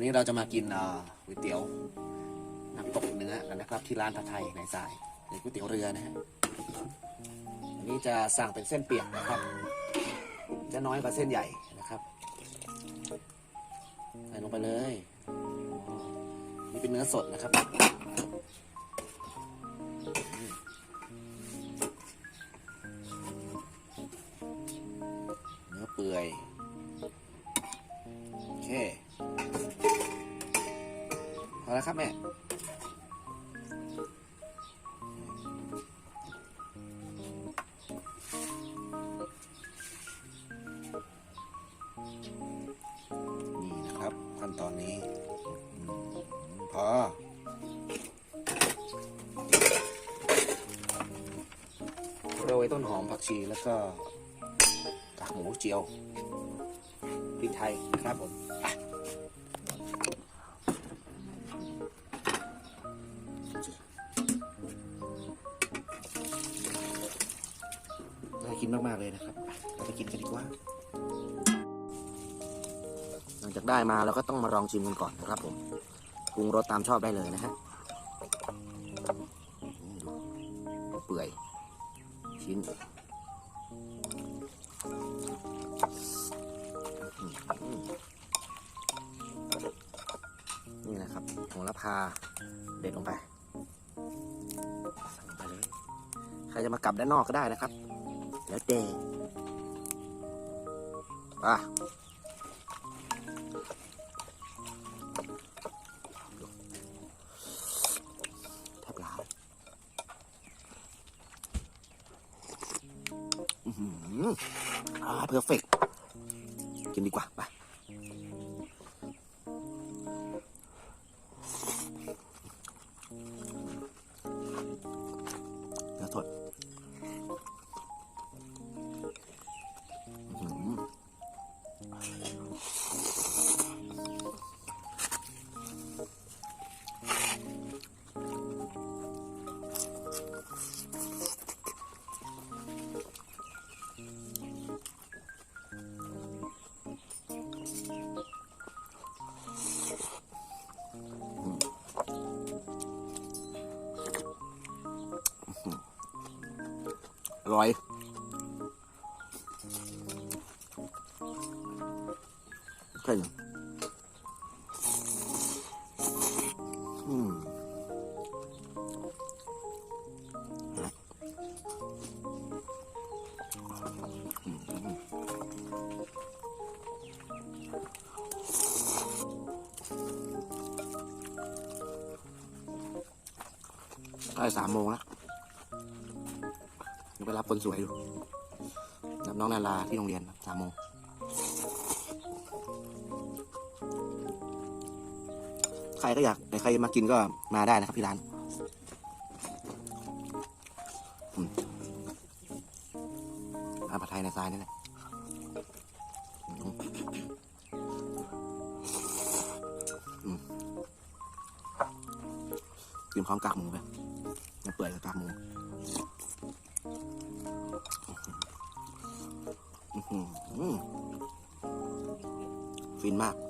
วันนี้เราจะมากินเอ่อก๋วยเตี๋ยวน้ำตกเนื้อกันนะครับ ที่ร้านผัดไทยในสายในก๋วยเตี๋ยวเรือนะฮะอันนี้จะสั่งเป็นเส้นเปียกนะครับ จะน้อยกว่าเส้นใหญ่นะครับใส่ลงไปเลย นี่เป็นเนื้อสดนะครับ แล้วครับแม่นี่นะครับขั้นตอนนี้อืมพอโรยต้นหอมผักชีแล้วก็กากหมูเจียวพริกไทยนครับผม มาก ๆ เลยนะครับไปเราไปกินกันดีกว่า หลังจากได้มาเราก็ต้องมาลองชิมกันก่อนนะครับผมปรุงรสตามชอบได้เลยนะฮะเปื่อย ชิ้นนี่นะครับโหระพาเด็ดลงไปใส่ลงไปเลย ใครจะมากลับด้านนอกก็ได้นะครับ แล้วแต่อะแทบลาวอือหืออ่าเพอร์เฟกกินดีกว่า ไป อร่อยใช่ยัง อืมนะอืมใกล้สามโมงแล้วไปรับคนสวยอยู่รับน้องนาราที่โรงเรียนสามโมงใครก็อยากใครมากินก็มาได้นะครับที่ร้านอืมร้านผัดไทยในทรายนี่แหละกินพร้อมกากหมูไปยังเปื่อยกับกากหมู ฟิ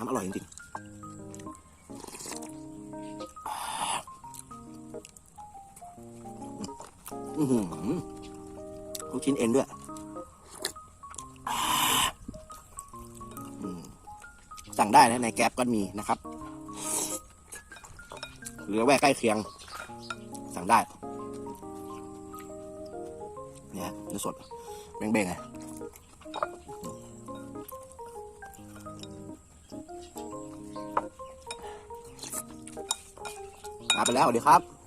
น้ำอร่อยจริงๆอื้อหือลูกชิ้นเอ็นด้วยสั่งได้นะในแก๊ปก็มีนะครับ หรือแวกใกล้เคียง สั่งได้ เนี่ยเนื้อสดเบ้งๆไง ลาไปแล้วสวัสดีครับ